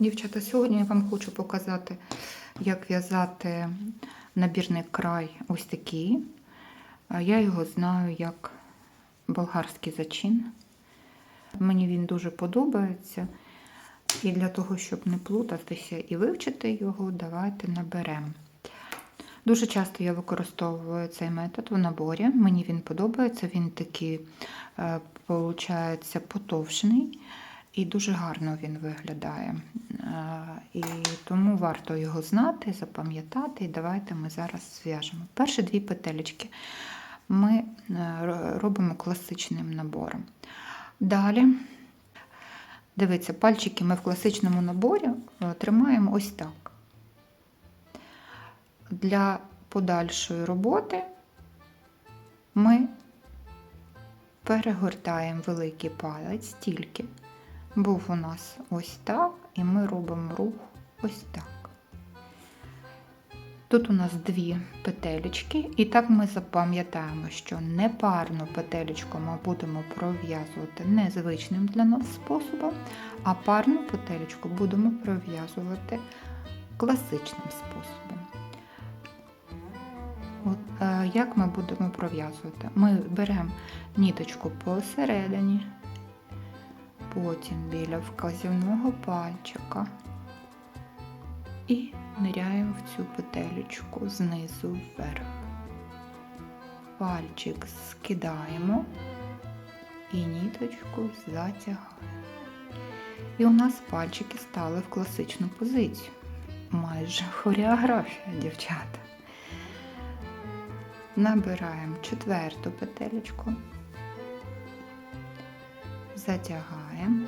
Дівчата, сьогодні я вам хочу показати, як в'язати набірний край ось такий. Я його знаю як болгарський зачин. Мені він дуже подобається. І для того, щоб не плутатися і вивчити його, давайте наберемо. Дуже часто я використовую цей метод в наборі. Мені він подобається, він такий, виходить, потовшений і дуже гарно він виглядає. Е, І тому варто його знати, запам'ятати. І давайте ми зараз зв'яжемо. Перші дві петелечки ми е, робимо класичним набором. Далі, дивіться, пальчики ми в класичному наборі е, тримаємо ось так. Для подальшої роботи ми перегортаємо великий палець тільки. Був у нас ось так, і ми робимо рух ось так. Тут у нас дві петелечки, і так ми запам'ятаємо, що непарну петелечку ми будемо пров'язувати незвичним для нас способом, а парну петелечку будемо пров'язувати класичним способом. От, е, як ми будемо пров'язувати? Ми беремо ніточку посередині, потім біля вказівного пальчика і ниряємо в цю петелечку знизу вверх. Пальчик скидаємо і ніточку затягаємо. І у нас пальчики стали в класичну позицію. Майже хореографія, дівчата. Набираємо четверту петелечку, затягаємо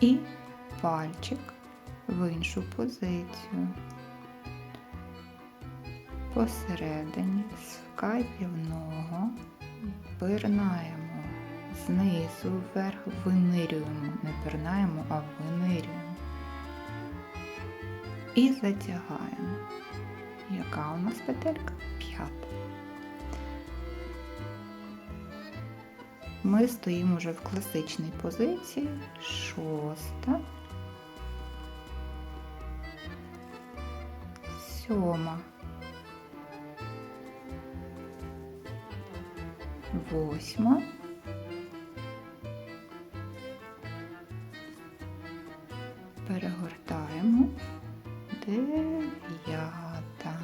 і пальчик в іншу позицію. Посередині з вказівного пирнаємо знизу вверх, винирюємо, не пирнаємо, а винирюємо. І затягаємо. Яка у нас петелька? П'ята. Ми стоїмо вже в класичній позиції. Шоста. Сьома. Восьма. Перегортаємо. Дев'ята.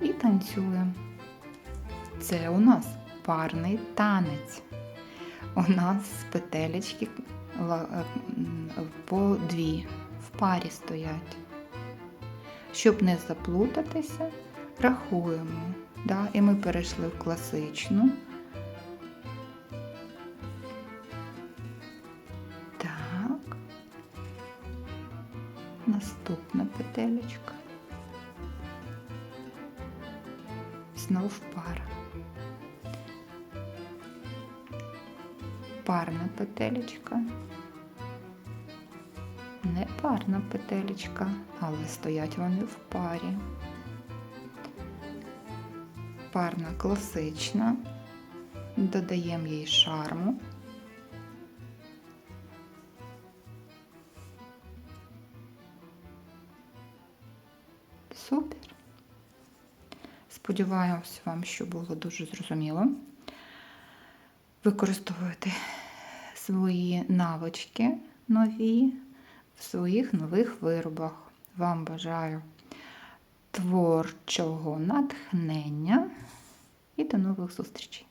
І танцюємо. Це у нас парний танець. У нас петелечки е, по дві в парі стоять. Щоб не заплутатися, рахуємо. Да? І ми перейшли в класичну. Так. Наступна петелечка. Знов пара. Парна петелечка. Не парна петелечка, але стоять вони в парі. Парна класична. Додаємо їй шарму. Супер. Сподіваюся вам, що було дуже зрозуміло. Використовуйте свої навички нові в своїх нових виробах. Вам бажаю творчого натхнення і до нових зустрічей!